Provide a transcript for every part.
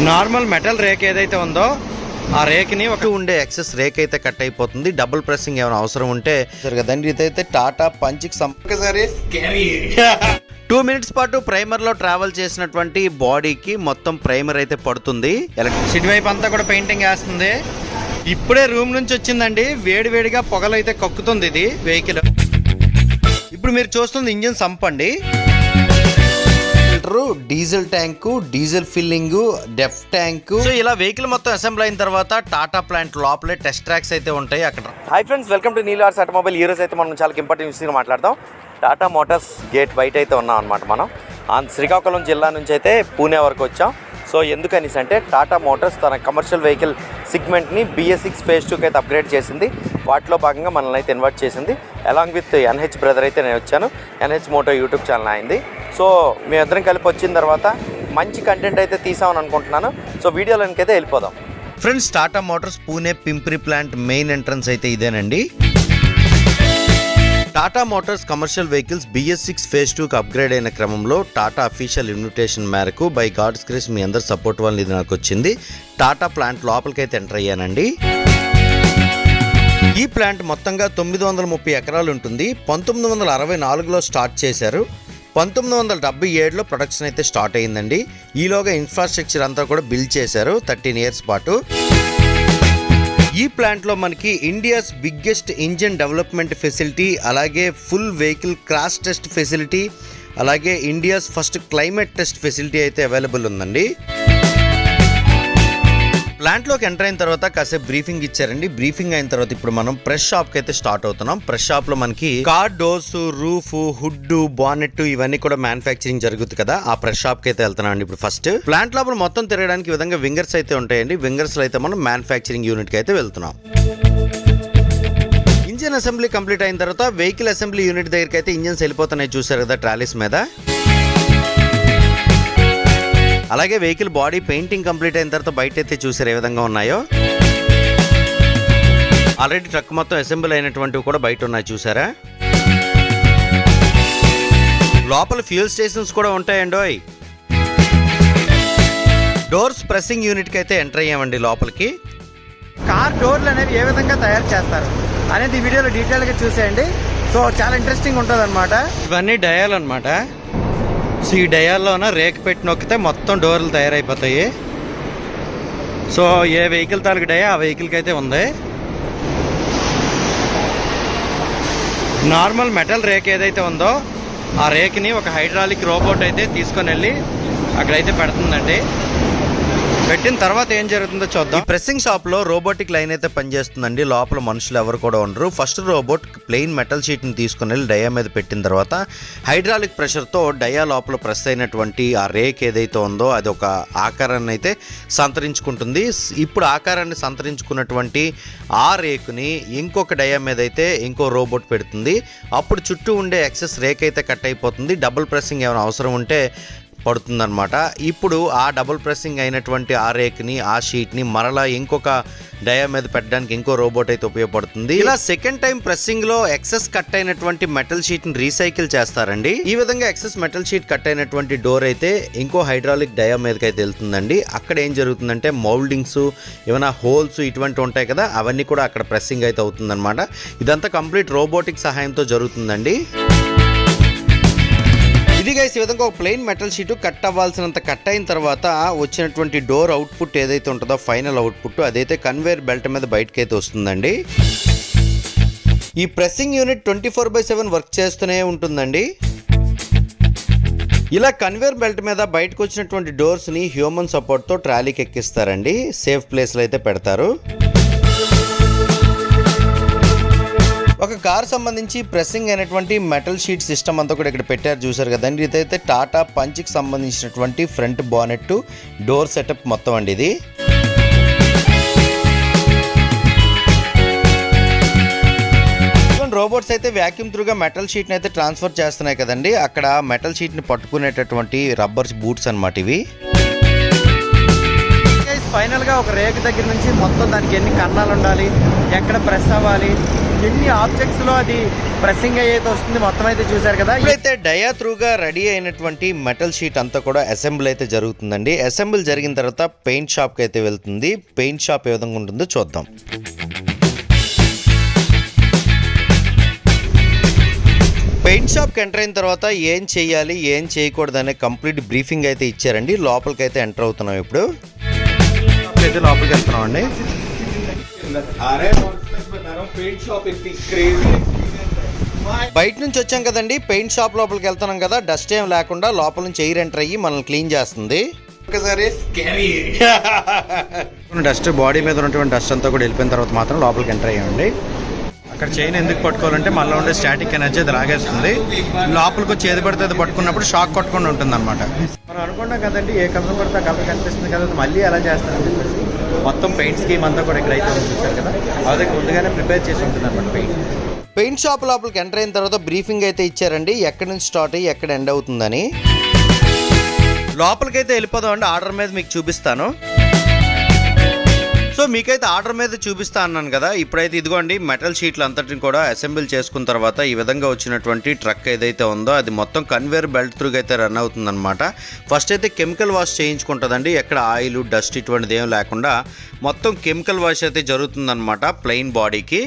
Normal metal rake ఏదైతే ఉందో ఆ రేక్ని ఒక ఉండే ఎక్సెస్ రేక్ అయితే కట్ అయిపోతుంది. డబుల్ ప్రెస్సింగ్ ఏమైనా అవసరం ఉంటే సరే కదండి ఇదైతే టాటా పంచికి ఒకసారి టూ మినిట్స్ పాటు ప్రైమర్లో ట్రావెల్ చేసినటువంటి బాడీకి మొత్తం ప్రైమర్ అయితే పడుతుంది. ఎలక్ట్రిసిటీ వైపు అంతా కూడా పెయింటింగ్ వేస్తుంది. ఇప్పుడే రూమ్ నుంచి వచ్చిందండి. వేడి వేడిగా పొగలైతే కక్కుతుంది ఇది వెహికల్ ఇప్పుడు మీరు చూస్తుంది engine sump filter diesel tank diesel filling DEF tank. So ఇలా వెహికల్ మొత్తం అసెంబ్ల్ అయిన తర్వాత టాటా ప్లాంట్ లోపలే టెస్ట్ ట్రాక్స్ అయితే ఉంటాయి అక్కడ. హాయ్ ఫ్రెండ్స్ వెల్కమ్ టు నీలార్స్ ఆటోమొబైల్. ఈ రోజు అయితే మనం చాలా ఇంపార్టెంట్ విషయం మాట్లాడదాం. టాటా మోటార్స్ గేట్ బయట అయితే ఉన్నాం అనమాట మనం. ఆంధ్ర శ్రీకాకుళం జిల్లా నుంచి అయితే పూణే వరకు వచ్చాం. సో ఎందుకనేసి అంటే టాటా మోటార్స్ తన కమర్షియల్ వెహికల్ సిగ్మెంట్ని బిఎస్ సిక్స్ ఫేజ్ టూకి అయితే అప్గ్రేడ్ చేసింది. వాటిలో భాగంగా మనల్ని అయితే ఇన్వైట్ చేసింది. అలాంగ్ విత్ ఎన్హెచ్ బ్రదర్ అయితే నేను వచ్చాను. ఎన్హెచ్ మోటో యూట్యూబ్ ఛానల్ అయింది. సో మేమిద్దరం కలిపి వచ్చిన తర్వాత మంచి కంటెంట్ అయితే తీసామని అనుకుంటున్నాను. సో వీడియోలోనికి అయితే వెళ్ళిపోదాం. Friends Tata Motors Pune Pimpri plant main entrance అయితే ఇదేనండి. Tata Motors commercial vehicles BS six phase టూకి అప్గ్రేడ్ అయిన క్రమంలో టాటా అఫీషియల్ ఇన్విటేషన్ మేరకు బై గాడ్స్ క్రేస్ మీ అందరి సపోర్ట్ వల్ల ఇది నాకు వచ్చింది. టాటా ప్లాంట్ లోపలికైతే ఎంటర్ అయ్యానండి. ఈ ప్లాంట్ మొత్తంగా తొమ్మిది వందల ముప్పై ఎకరాలు ఉంటుంది. పంతొమ్మిది వందల అరవై నాలుగులో స్టార్ట్ చేశారు. పంతొమ్మిది వందల డెబ్బై ఏడులో ప్రొడక్షన్ అయితే స్టార్ట్ అయ్యిందండి ఈలోగా ఇన్ఫ్రాస్ట్రక్చర్ అంతా కూడా బిల్డ్ చేశారు థర్టీన్ ఇయర్స్ పాటు. ఈ ప్లాంట్లో మనకి India's biggest engine development facility అలాగే full vehicle crash test facility అలాగే India's first climate test facility అయితే అవైలబుల్ ఉందండి. ప్లాంట్లోకి ఎంటర్ అయిన తర్వాత కాసేపు బ్రీఫింగ్ ఇచ్చారండి. బ్రీఫింగ్ అయిన తర్వాత ఇప్పుడు మనం ప్రెస్ షాప్కి అయితే స్టార్ట్ అవుతున్నాం. ప్రెస్ షాప్లో మనకి car doors roof hood bonnet ఇవన్నీ కూడా మ్యానుఫ్యాక్చరింగ్ జరుగుతుంది కదా. ఆ ప్రెస్ షాప్కి అయితే వెళ్తున్నాం అండి ఇప్పుడు ఫస్ట్. ప్లాంట్ లోపల మొత్తం తిరగడానికి విధంగా వింగర్స్ అయితే ఉంటాయండి. వింగర్స్లో అయితే మనం మ్యానుఫ్యాక్చరింగ్ యూనిట్కి అయితే వెళ్తున్నాం. ఇంజిన్ అసెంబ్లీ కంప్లీట్ అయిన తర్వాత వెహికల్ అసెంబ్లీ యూనిట్ దగ్గరికి అయితే ఇంజిన్స్ వెళ్ళిపోతున్నాయి. చూసారు కదా ట్రాలీస్ మీద. అలాగే వెహికల్ బాడీ పెయింటింగ్ కంప్లీట్ అయిన తర్వాత బయట అయితే చూసారు ఏ విధంగా ఉన్నాయో. ఆల్రెడీ ట్రక్ మొత్తం అసెంబ్లీ అయినటువంటివి కూడా బయట ఉన్నాయి చూసారా? లోపల ఫ్యూల్ స్టేషన్స్ కూడా ఉంటాయండోయ్. డోర్స్ ప్రెస్సింగ్ యూనిట్కి అయితే ఎంటర్ అయ్యామండి లోపలికి. కార్ డోర్లు అనేవి ఏ విధంగా తయారు చేస్తారు అనేది ఈ వీడియోలో డీటెయిల్గా చూసేయండి. సో చాలా ఇంట్రెస్టింగ్ ఉంటుంది అనమాట ఇవన్నీ డయాల్ అనమాట సో ఈ డయాల్లోన రేక్ పెట్టి నొక్కితే మొత్తం డోర్లు తయారైపోతాయి. సో ఏ వెహికల్ తాలూకు డయా ఆ వెహికల్కి అయితే ఉంది. నార్మల్ మెటల్ రేక్ ఏదైతే ఉందో ఆ రేక్ని ఒక హైడ్రాలిక్ రోబోట్ అయితే తీసుకొని వెళ్ళి అక్కడైతే పెడుతుందండి. పెట్టిన తర్వాత ఏం జరుగుతుందో చూద్దాం. ప్రెసింగ్ ప్రెస్సింగ్ షాప్లో రోబోటిక్ లైన్ అయితే పనిచేస్తుందండి. లోపల మనుషులు ఎవరు కూడా ఉండరు. ఫస్ట్ రోబోట్ ప్లెయిన్ మెటల్ షీట్ని తీసుకుని వెళ్ళి డయా మీద పెట్టిన తర్వాత హైడ్రాలిక్ ప్రెషర్తో డయా లోపల ప్రెస్ అయినటువంటి ఆ రేక్ ఏదైతే ఉందో అది ఒక ఆకారాన్ని అయితే సంతరించుకుంటుంది. ఇప్పుడు ఆకారాన్ని సంతరించుకున్నటువంటి ఆ రేకుని ఇంకొక డయా మీద అయితే ఇంకో రోబోట్ పెడుతుంది. అప్పుడు చుట్టూ ఉండే ఎక్సెస్ రేక్ అయితే కట్ అయిపోతుంది. డబుల్ ప్రెస్సింగ్ ఏమైనా అవసరం ఉంటే పడుతుందన్నమాట. ఇప్పుడు ఆ డబుల్ ప్రెస్సింగ్ అయినటువంటి ఆ రేక్ని ఆ షీట్ని మరలా ఇంకొక డయా మీద పెట్టడానికి ఇంకో రోబోట్ అయితే ఉపయోగపడుతుంది. ఇలా సెకండ్ టైం ప్రెస్సింగ్లో ఎక్సెస్ కట్ అయినటువంటి మెటల్ షీట్ని రీసైకిల్ చేస్తారండి. ఈ విధంగా ఎక్సెస్ మెటల్ షీట్ కట్ అయినటువంటి డోర్ అయితే ఇంకో హైడ్రాలిక్ డయా మీదకి అయితే వెళ్తుందండి. అక్కడ ఏం జరుగుతుందంటే మౌల్డింగ్స్ ఏమైనా హోల్స్ ఇటువంటి ఉంటాయి కదా అవన్నీ కూడా అక్కడ ప్రెస్సింగ్ అయితే అవుతుందన్నమాట. ఇదంతా కంప్లీట్ రోబోటిక్ సహాయంతో జరుగుతుందండి. ఇది గైస్ ఈ విధంగా ఒక ప్లెయిన్ మెటల్ షీట్ కట్ అవ్వాల్సినంత కట్ అయిన తర్వాత వచ్చినటువంటి డోర్ అవుట్పుట్ ఏదైతే ఉంటుందో ఫైనల్ అవుట్పుట్ అదైతే కన్వేర్ బెల్ట్ మీద బయటకి అయితే వస్తుందండి. ఈ pressing unit twenty four by seven work చేస్తూనే ఉంటుందండి. ఇలా కన్వేర్ బెల్ట్ మీద బయటకు వచ్చినటువంటి డోర్స్ని హ్యూమన్ సపోర్ట్తో ట్రాలీకి ఎక్కిస్తారండి. సేఫ్ ప్లేస్లో అయితే పెడతారు. ఒక కార్ సంబంధించి ప్రెస్సింగ్ అయినటువంటి మెటల్ షీట్ సిస్టమ్ అంతా కూడా ఇక్కడ పెట్టారు చూసారు కదండి ఇదైతే టాటా పంచ్కి సంబంధించినటువంటి ఫ్రంట్ బానెట్ డోర్ సెటప్ మొత్తం అండి ఇది. రోబోట్స్ అయితే వ్యాక్యూమ్ త్రూగా మెటల్ షీట్ని అయితే ట్రాన్స్ఫర్ చేస్తున్నాయి కదండి. అక్కడ మెటల్ షీట్ని పట్టుకునేటటువంటి రబ్బర్స్ బూట్స్ అన్నమాట ఇవి. ఫైనల్గా ఒక రేక్ దగ్గర నుంచి మొత్తం దానికి ఎన్ని కన్నాలు ఉండాలి ఎక్కడ ప్రెస్ అవ్వాలి ఎన్ని ఆబ్జెక్ట్స్లో అది ప్రెస్సింగ్ అయ్యేది వస్తుంది మొత్తం అయితే చూసారు కదా. ఇప్పుడైతే డయా త్రూగా రెడీ అయినటువంటి మెటల్ షీట్ అంతా కూడా అసెంబ్ల్ అయితే జరుగుతుందండి. అసెంబుల్ జరిగిన తర్వాత పెయింట్ షాప్కి అయితే వెళ్తుంది. పెయింట్ షాప్ ఏ విధంగా ఉంటుందో చూద్దాం. పెయింట్ షాప్కి ఎంటర్ అయిన తర్వాత ఏం చేయాలి ఏం చేయకూడదు అనే కంప్లీట్ బ్రీఫింగ్ అయితే ఇచ్చారండి. లోపలికి అయితే ఎంటర్ అవుతున్నాం ఇప్పుడు. అయితే లోపలికి వెళ్తున్నాం అండి బయట నుంచి వచ్చాం కదండి పెయింట్ షాప్ లోపలికి వెళ్తున్నాం కదా డస్ట్ ఏం లేకుండా లోపల నుంచి ఎయిర్ ఎంటర్ అయ్యి మనల్ని క్లీన్ చేస్తుంది. ఒకసారి డస్ట్ బాడీ మీద ఉన్నటువంటి డస్ట్ అంతా కూడా వెళ్ళిపోయిన తర్వాత మాత్రం లోపలికి ఎంటర్ అయ్యామండి అక్కడ చైన్ ఎందుకు పట్టుకోవాలంటే మళ్ళీ ఉండే స్టాటిక్ ఎనర్జీ అది లాగేస్తుంది. లోపలికి వచ్చి ఏది పడితే అది పట్టుకున్నప్పుడు షాక్ కొట్టుకుండా ఉంటుంది అనమాట మనం అనుకుంటాం కదండి ఏ కలర్ పడితే కలర్ కనిపిస్తుంది కదా మళ్ళీ ఎలా చేస్తారని చెప్పేసి. మొత్తం పెయింట్ స్కీమ్ అంతా కూడా ఇక్కడ అయితే ఉంది చూసారు కదా. అదే ముందుగానే ప్రిపేర్ చేసి ఉంటుంది అనమాట పెయింట్ పెయింట్ షాప్ లోపలికి ఎంటర్ అయిన తర్వాత బ్రీఫింగ్ అయితే ఇచ్చారండి. ఎక్కడి నుంచి స్టార్ట్ అయ్యి ఎక్కడ ఎండ్ అవుతుందని. లోపలికైతే వెళ్ళిపోదాం అండి ఆర్డర్ మీద మీకు చూపిస్తాను. సో మీకైతే ఆర్డర్ మీద చూపిస్తా అన్నాను కదా ఇప్పుడైతే ఇదిగోండి మెటల్ షీట్లు అంతటిని కూడా అసెంబుల్ చేసుకున్న తర్వాత ఈ విధంగా వచ్చినటువంటి ట్రక్ ఏదైతే ఉందో అది మొత్తం కన్వేర్ బెల్ట్ త్రూగా అయితే రన్ అవుతుందన్నమాట. ఫస్ట్ అయితే కెమికల్ వాష్ చేయించుకుంటుందండి ఎక్కడ ఆయిల్ డస్ట్ ఇటువంటిది ఏం లేకుండా మొత్తం కెమికల్ వాష్ అయితే జరుగుతుందన్నమాట ప్లెయిన్ బాడీకి.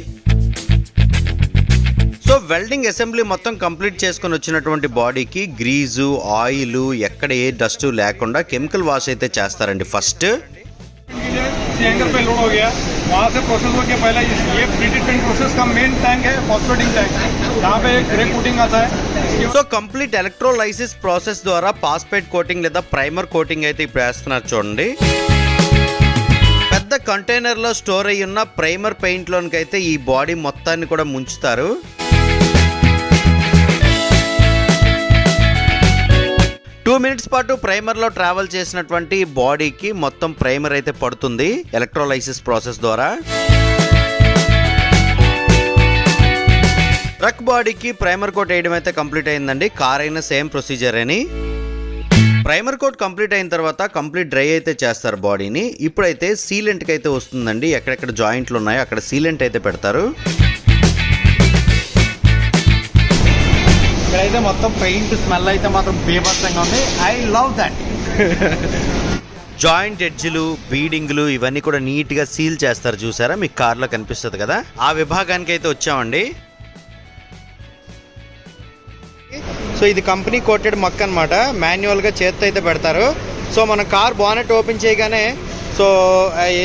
సో వెల్డింగ్ అసెంబ్లీ మొత్తం కంప్లీట్ చేసుకొని వచ్చినటువంటి బాడీకి గ్రీజు ఆయిల్ ఎక్కడ ఏ డస్ట్ లేకుండా కెమికల్ వాష్ అయితే చేస్తారండి ఫస్ట్. एंगल पे लोड हो गया वहाँ से प्रोसेस हो गया पहला इस- ये प्री ट्रीटमेंट प्रोसेस का मेन टैंक है फॉस्फेटिंग टैंक यहाँ पे एक ग्रे कोटिंग आता है इसके సో కంప్లీట్ ఎలక్ట్రోలైసిస్ ప్రాసెస్ ద్వారా పాస్పేట్ కోటింగ్ లేదా ప్రైమర్ కోటింగ్ అయితే ఇప్పుడు వేస్తున్నారు చూడండి పెద్ద కంటైనర్లో స్టోర్ అయ్యి ఉన్న ప్రైమర్ పెయింట్లోనికి అయితే ఈ బాడీ మొత్తాన్ని కూడా ముంచుతారు టూ మినిట్స్ పాటు ప్రైమర్లో ట్రావెల్ చేసినటువంటి బాడీకి మొత్తం ప్రైమర్ అయితే పడుతుంది ఎలక్ట్రోలైసిస్ ప్రాసెస్ ద్వారా. ట్రక్ బాడీకి ప్రైమర్ కోట్ వేయడం అయితే కంప్లీట్ అయిందండి. కార్ అయినా సేమ్ ప్రొసీజర్ అని. ప్రైమర్ కోట్ కంప్లీట్ అయిన తర్వాత కంప్లీట్ డ్రై అయితే చేస్తారు బాడీని. ఇప్పుడైతే సీలెంట్కి అయితే వస్తుందండి. ఎక్కడెక్కడ జాయింట్లు ఉన్నాయో అక్కడ సీలెంట్ అయితే పెడతారు. ఇక్కడైతే మొత్తం పెయింట్ స్మెల్ అయితే మాత్రం బీభత్సంగా ఉంది. ఐ లవ్ దట్ జాయింట్ ఎడ్జ్లు బీడింగ్లు ఇవన్నీ కూడా నీట్గా సీల్ చేస్తారు చూసారా? మీకు కార్లో కనిపిస్తుంది కదా? ఆ విభాగానికి అయితే వచ్చామండి. సో ఇది కంపెనీ కోటెడ్ మొక్క అనమాట మాన్యువల్గా చేత్తో అయితే పెడతారు. సో మన కార్ బానెట్ ఓపెన్ చేయగానే సో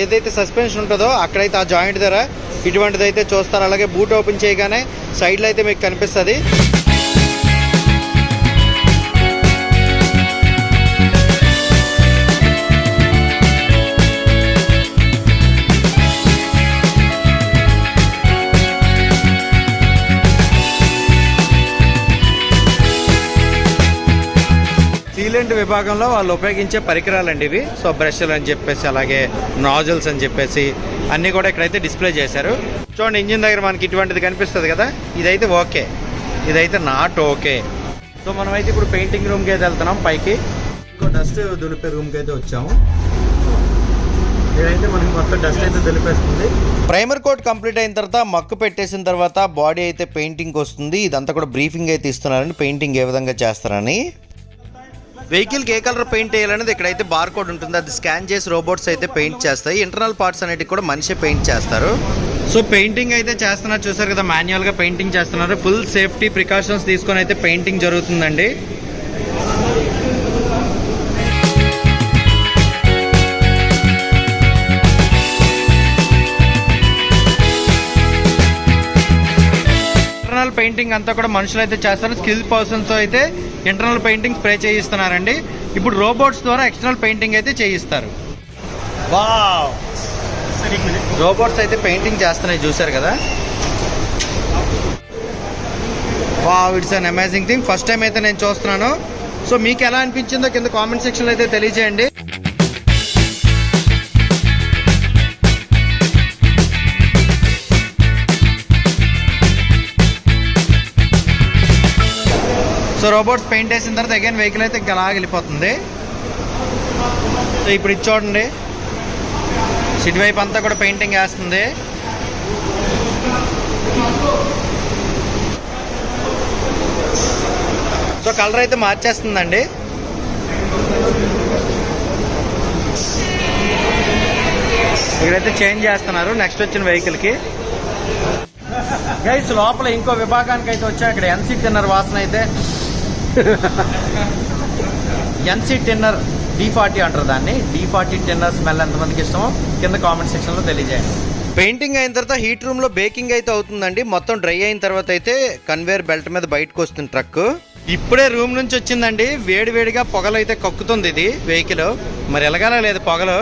ఏదైతే సస్పెన్షన్ ఉంటుందో అక్కడైతే ఆ జాయింట్ దగ్గర ఇటువంటిది అయితే చూస్తారు. అలాగే బూట్ ఓపెన్ చేయగానే సైడ్లో అయితే మీకు కనిపిస్తుంది. సీలెంట్ విభాగంలో వాళ్ళు ఉపయోగించే పరికరాలండి ఇవి. సో బ్రష్లు అని చెప్పేసి అలాగే నాజల్స్ అని చెప్పేసి అన్నీ కూడా ఇక్కడైతే డిస్ప్లే చేశారు. చూడండి ఇంజిన్ దగ్గర మనకి ఇటువంటిది కనిపిస్తుంది కదా? ఇదైతే ఓకే. ఇదైతే నాట్ ఓకే. సో మనం అయితే ఇప్పుడు పెయింటింగ్ రూమ్కి అయితే వెళ్తున్నాం పైకి. ఇంకో డస్ట్ దులిపే రూమ్కి అయితే వచ్చాము. ఇదైతే మనకి మొత్తం డస్ట్ అయితే దులిపేస్తుంది. ప్రైమర్ కోట్ కంప్లీట్ అయిన తర్వాత మక్కు పెట్టేసిన తర్వాత బాడీ అయితే పెయింటింగ్ వస్తుంది. ఇదంతా కూడా బ్రీఫింగ్ అయితే ఇస్తున్నారండి. పెయింటింగ్ ఏ విధంగా చేస్తారని. వెహికల్కి ఏ కలర్ పెయింట్ వేయాలనేది ఇక్కడైతే బార్ కోడ్ ఉంటుంది. అది స్కాన్ చేసి రోబోట్స్ అయితే పెయింట్ చేస్తాయి. ఇంటర్నల్ పార్ట్స్ అనేటివి కూడా మనిషి పెయింట్ చేస్తారు. సో పెయింటింగ్ అయితే చేస్తున్నారు. చూసారు కదా మాన్యువల్గా పెయింటింగ్ చేస్తున్నారు. ఫుల్ సేఫ్టీ ప్రికాషన్స్ తీసుకొని అయితే పెయింటింగ్ జరుగుతుందండి. ఇంటర్నల్ పెయింటింగ్ అంతా కూడా మనుషులు అయితే చేస్తారు. స్కిల్ పర్సన్స్ అయితే ఇంటర్నల్ పెయింటింగ్ స్ప్రే చేయిస్తున్నారండి. ఇప్పుడు రోబోట్స్ ద్వారా ఎక్స్టర్నల్ పెయింటింగ్ అయితే చేయిస్తారు. వావ్! రోబోట్స్ అయితే పెయింటింగ్ చేస్తున్నాయి చూసారు కదా? Wow it's an amazing thing first time అయితే నేను చూస్తున్నాను. సో మీకు ఎలా అనిపించిందో కింద కామెంట్ సెక్షన్లో అయితే తెలియజేయండి. రోబోట్స్ పెయింట్ వేసిన తర్వాత అగైన్ వెహికల్ అయితే ఇంకా వెళ్ళిపోతుంది. సో ఇప్పుడు ఇది చూడండి. ఇటువైపు అంతా కూడా పెయింటింగ్ వేస్తుంది. సో కలర్ అయితే మార్చేస్తుందండి. ఇక్కడైతే చేంజ్ చేస్తున్నారు నెక్స్ట్ వచ్చిన వెహికల్కి గైస్ లోపల ఇంకో విభాగానికి అయితే వచ్చా ఇక్కడ ఎన్సీ టిన్నర్ వాసన అయితే. ఎన్సీ టిన్నర్ డి ఫార్టీ అంటారు దాన్ని. డి ఫార్టీ టిన్నర్ స్మెల్ ఎంతమందికి ఇష్టమో కింద కామెంట్ సెక్షన్లో తెలియజేయండి. పెయింటింగ్ అయిన తర్వాత హీట్ రూమ్లో బేకింగ్ అయితే అవుతుందండి. మొత్తం డ్రై అయిన తర్వాత అయితే కన్వేర్ బెల్ట్ మీద బయటకు వస్తుంది ట్రక్. ఇప్పుడే రూమ్ నుంచి వచ్చిందండి. వేడి వేడిగా పొగలు అయితే కక్కుతుంది ఇది వెహికల్. మరి ఎలాగానే లేదు పొగలు.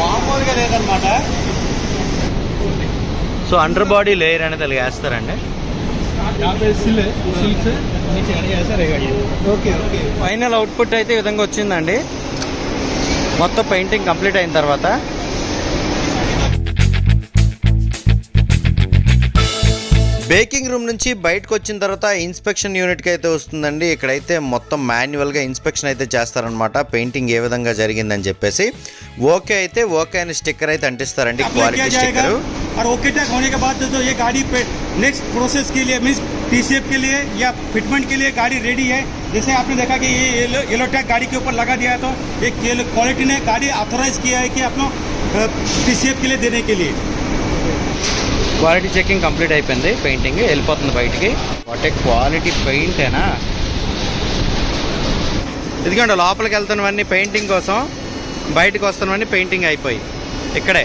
మామూలుగా లేదనమాట సో అండర్ బాడీ లేయర్ అనేది అలాగ వేస్తారండి. यहाँ पे सिल है सिल से नीचे आने ऐसा रहेगा ये ओके ओके ఫైనల్ అవుట్పుట్ అయితే ఈ విధంగా వచ్చిందండి మొత్తం పెయింటింగ్ కంప్లీట్ అయిన తర్వాత బేకింగ్ రూమ్ నుంచి బయటకు వచ్చిన తర్వాత ఇన్స్పెక్షన్ యూనిట్కి అయితే వస్తుందండి ఇక్కడైతే మొత్తం మాన్యువల్గా ఇన్స్పెక్షన్ అయితే చేస్తారనమాట పెయింటింగ్ ఏ విధంగా జరిగిందని చెప్పేసి ఓకే అయితే ఓకే అని స్టిక్కర్ అయితే అంటిస్తారండి अप्लाई క్వాలిటీ किया जाएगा స్టిక్కర్ और ओके टैग होने के बाद तो ये गाड़ी पे नेक्स्ट प्रोसेस के लिए मीन्स टीसीएफ के लिए या फिटमेंट के लिए गाड़ी रेडी है जैसे आपने देखा कि ये येलो, येलो टैग गाड़ी के ऊपर लगा दिया है तो एक क्वालिटी ने गाड़ी ऑथोराइज किया है कि अपना टीसीएफ के लिए देने के लिए క్వాలిటీ చెకింగ్ కంప్లీట్ అయిపోయింది పెయింటింగ్ వెళ్ళిపోతుంది బయటికి వాటే క్వాలిటీ పెయింటేనా ఇదిగోండి లోపలికి వెళ్తున్నవన్నీ పెయింటింగ్ కోసం బయటకు వస్తున్నవన్నీ పెయింటింగ్ అయిపోయి ఇక్కడే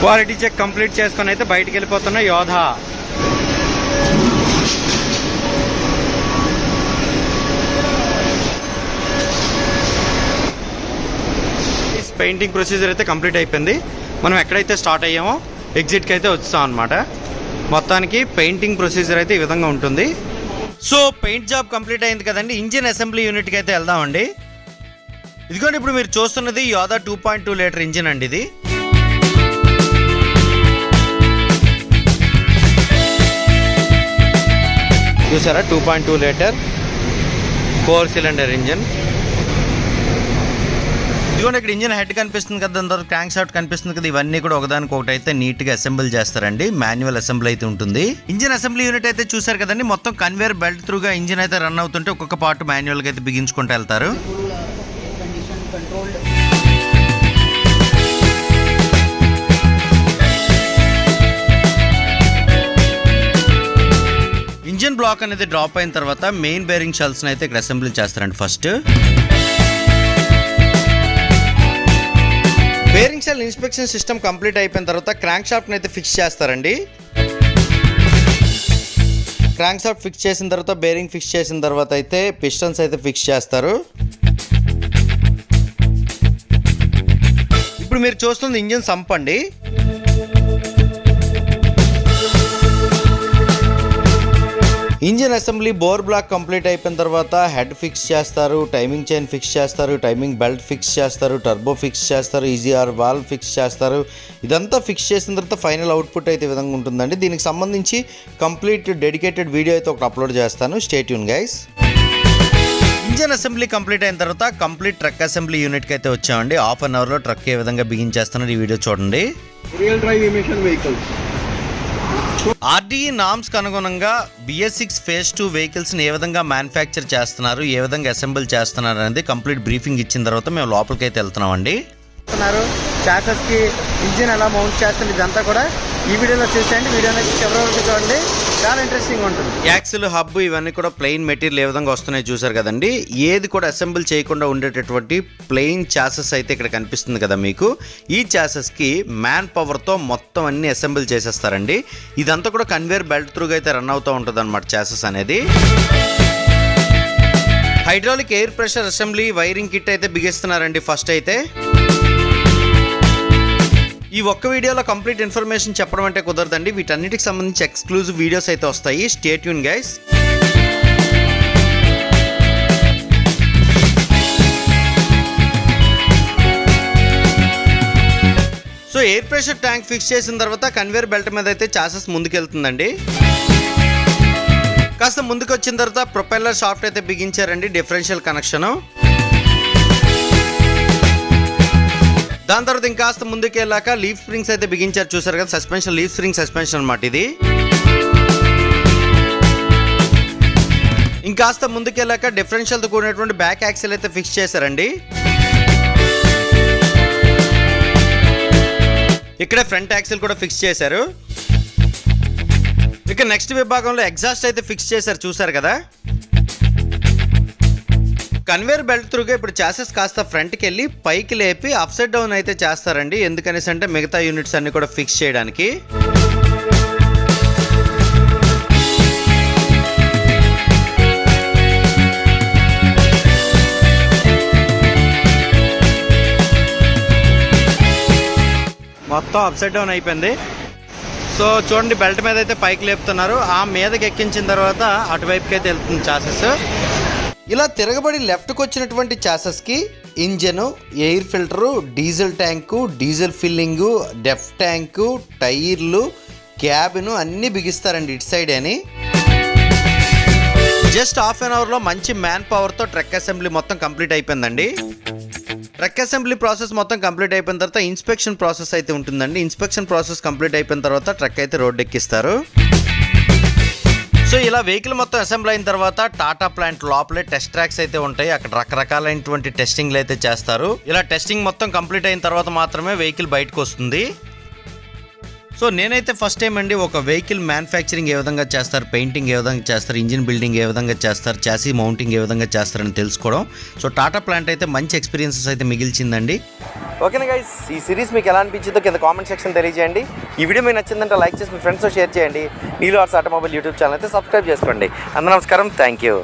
క్వాలిటీ చెక్ కంప్లీట్ చేసుకుని అయితే బయటికి వెళ్ళిపోతున్న యోధ. పెయింటింగ్ ప్రొసీజర్ అయితే కంప్లీట్ అయిపోయింది. మనం ఎక్కడైతే స్టార్ట్ అయ్యామో ఎగ్జిట్కి అయితే వచ్చాం అనమాట మొత్తానికి పెయింటింగ్ ప్రొసీజర్ అయితే ఈ విధంగా ఉంటుంది. సో పెయింట్ జాబ్ కంప్లీట్ అయింది కదండి. ఇంజిన్ అసెంబ్లీ యూనిట్కి అయితే వెళ్దామండి. ఇదిగోండి ఇప్పుడు మీరు చూస్తున్నది Yodha two point two litre engine అండి ఇది. చూసారా? Two point two litre four cylinder engine ఇదిగోండి ఇక్కడ ఇంజిన్ హెడ్ కనిపిస్తుంది కదా దాని తర్వాత క్రాంక్ షాఫ్ట్ కనిపిస్తుంది కదా ఇవన్నీ కూడా ఒకదానికి ఒకటి అయితే నీట్గా అసెంబుల్ చేస్తారండి. మాన్యువల్ అసెంబ్లీ అయితే ఉంటుంది. ఇంజిన్ అసెంబ్లీ యూనిట్ అయితే చూసారు కదండి మొత్తం కన్వేర్ బెల్ట్ త్రూగా ఇంజిన్ అయితే రన్ అవుతుంటే ఒక్కొక్క పార్ట్ మాన్యువల్గా అయితే బిగించుకుంటూ వెళ్తారు. బ్లాక్ అనేది డ్రాప్ అయిన తర్వాత మెయిన్ బేరింగ్ షెల్స్ అయితే ఇక్కడ అసెంబ్లీ చేస్తారండి first. Bearing shell inspection system complete అయిపోయిన తర్వాత క్రాంక్ షాఫ్ట్ అయితే ఫిక్స్ చేస్తారండి. క్రాంక్ షాఫ్ట్ ఫిక్స్ చేసిన తర్వాత బేరింగ్ ఫిక్స్ చేసిన తర్వాత అయితే పిస్టన్స్ అయితే ఫిక్స్ చేస్తారు. ఇప్పుడు మీరు చూస్తుంది engine సంపండి engine assembly bore block complete అయిపోయిన తర్వాత హెడ్ ఫిక్స్ చేస్తారు టైమింగ్ చైన్ ఫిక్స్ చేస్తారు టైమింగ్ బెల్ట్ ఫిక్స్ చేస్తారు టర్బో ఫిక్స్ చేస్తారు ఈజీ ఆర్ వాల్ ఫిక్స్ చేస్తారు. ఇదంతా ఫిక్స్ చేసిన తర్వాత ఫైనల్ అవుట్పుట్ అయితే విధంగా ఉంటుందండి. దీనికి సంబంధించి కంప్లీట్ డెడికేటెడ్ వీడియో అయితే ఒకటి అప్లోడ్ చేస్తాను. Stay tuned guys engine assembly complete అయిన తర్వాత కంప్లీట్ ట్రక్ అసెంబ్లీ యూనిట్కి అయితే వచ్చామండి. హాఫ్ అన్ అవర్లో ట్రక్ ఏ విధంగా బిగించేస్తున్నారు ఈ వీడియో చూడండి. Real drive emission vehicles RDE norms అనుగుణంగా బిఎస్ సిక్స్ ఫేజ్ టూ వెహికల్స్ని ఏ విధంగా మ్యానుఫ్యాక్చర్ చేస్తున్నారు ఏ విధంగా అసెంబుల్ చేస్తున్నారు అనేది కంప్లీట్ బ్రీఫింగ్ ఇచ్చిన తర్వాత మేము లోపలికైతే వెళ్తున్నామండి. చాసెస్ చాసెస్కి ఇంజిన్ ఎలా మౌంట్ చేస్తుంది ఇదంతా కూడా ఈ వీడియోలో చూసేయండి. వీడియో చివరి వరకు చూడండి. చాలా ఇంట్రెస్టింగ్ ఉంటుంది. యాక్సిల్ హబ్ ఇవన్నీ కూడా ప్లెయిన్ మెటీరియల్ ఏ విధంగా వస్తున్నాయి చూసారు కదండి. ఏది కూడా అసెంబుల్ చేయకుండా ఉండేటటువంటి ప్లెయిన్ చాసెస్ అయితే ఇక్కడ కనిపిస్తుంది కదా మీకు. ఈ చాసెస్కి మ్యాన్ పవర్తో మొత్తం అన్ని అసెంబుల్ చేసేస్తారండి. ఇదంతా కూడా కన్వేర్ బెల్ట్ త్రూగా అయితే రన్ అవుతూ ఉంటుంది అనమాట చాసెస్ అనేది. Hydraulic air pressure assembly wiring kit అయితే బిగిస్తున్నారండి ఫస్ట్ అయితే. ఈ ఒక్క వీడియోలో కంప్లీట్ ఇన్ఫర్మేషన్ చెప్పడం అంటే కుదరదండి. వీటన్నిటికి సంబంధించి ఎక్స్క్లూజివ్ వీడియోస్ అయితే వస్తాయి. స్టేట్ యూన్ guys. So air pressure tank fix చేసిన తర్వాత కన్వేర్ బెల్ట్ మీద అయితే చాసెస్ ముందుకెళ్తుందండి. కాస్త ముందుకు వచ్చిన తర్వాత ప్రొపెల్లర్ షాఫ్ట్ అయితే బిగించారండి డిఫరెన్షియల్ కనెక్షన్. దాని తర్వాత ఇంకాస్త ముందుకు వెళ్ళాక లీఫ్ స్ప్రింగ్స్ అయితే బిగించారు చూసారు కదా సస్పెన్షన్ లీఫ్ స్ప్రింగ్ సస్పెన్షన్ అనమాట ఇది. ఇంకాస్త ముందుకు వెళ్ళాక డిఫరెన్షియల్తో కూడినటువంటి బ్యాక్ యాక్సిల్ అయితే ఫిక్స్ చేశారండి. ఇక్కడే ఫ్రంట్ యాక్సిల్ కూడా ఫిక్స్ చేశారు. ఇక నెక్స్ట్ విభాగంలో ఎగ్జాస్ట్ అయితే ఫిక్స్ చేశారు చూసారు కదా. కన్వేర్ బెల్ట్ త్రూగా ఇప్పుడు చాసెస్ కాస్త ఫ్రంట్కి వెళ్ళి పైకి లేపి అప్సెట్ డౌన్ అయితే చేస్తారండి. ఎందుకనేసి అంటే మిగతా యూనిట్స్ అన్ని కూడా ఫిక్స్ చేయడానికి. మొత్తం అప్సెట్ డౌన్ అయిపోయింది. సో చూడండి బెల్ట్ మీద అయితే పైకి లేపుతున్నారు. ఆ మీదకి ఎక్కించిన తర్వాత అటువైపుకి అయితే వెళ్తుంది చాసెస్ ఇలా తిరగబడి లెఫ్ట్కి వచ్చినటువంటి చాసెస్కి engine air filter diesel tank diesel filling DEF tank టైర్లు క్యాబిను అన్నీ బిగిస్తారండి ఇటు సైడ్ అని. జస్ట్ హాఫ్ అన్ అవర్లో మంచి మ్యాన్ పవర్తో ట్రక్ అసెంబ్లీ మొత్తం కంప్లీట్ అయిపోయిందండి. ట్రక్ అసెంబ్లీ ప్రాసెస్ మొత్తం కంప్లీట్ అయిపోయిన తర్వాత ఇన్స్పెక్షన్ ప్రాసెస్ అయితే ఉంటుందండి. ఇన్స్పెక్షన్ ప్రాసెస్ కంప్లీట్ అయిపోయిన తర్వాత ట్రక్ అయితే రోడ్ ఎక్కిస్తారు. సో ఇలా వెహికల్ మొత్తం అసెంబ్లీ అయిన తర్వాత టాటా ప్లాంట్ లోపలే టెస్ట్ ట్రాక్స్ అయితే ఉంటాయి. అక్కడ రకరకాలైనటువంటి టెస్టింగ్లు అయితే చేస్తారు. ఇలా టెస్టింగ్ మొత్తం కంప్లీట్ అయిన తర్వాత మాత్రమే వెహికల్ బయటకు వస్తుంది. సో నేనైతే ఫస్ట్ టైం అండి ఒక వెహికల్ మ్యానుఫ్యాక్చరింగ్ ఏ విధంగా చేస్తారు పెయింటింగ్ ఏ విధంగా చేస్తారు ఇంజిన్ బిల్డింగ్ ఏ విధంగా చేస్తారు చాసీ మౌంటింగ్ ఏ విధంగా చేస్తారని తెలుసుకోవడం. సో టాటా ప్లాంట్ అయితే మంచి ఎక్స్పీరియన్సెస్ అయితే మిగిల్చిందండి. ఓకేనా గైస్ ఈ సిరీస్ మీకు ఎలా అనిపించిందో కింద కామెంట్ సెక్షన్ తెలియజేయండి. ఈ వీడియో మీకు నచ్చిందంటే లైక్ చేసి మీ ఫ్రెండ్స్తో షేర్ చేయండి. Neelo arts automobile YouTube channel అయితే సబ్స్క్రైబ్ చేసుకోండి. అందరూ నమస్కారం థ్యాంక్ యూ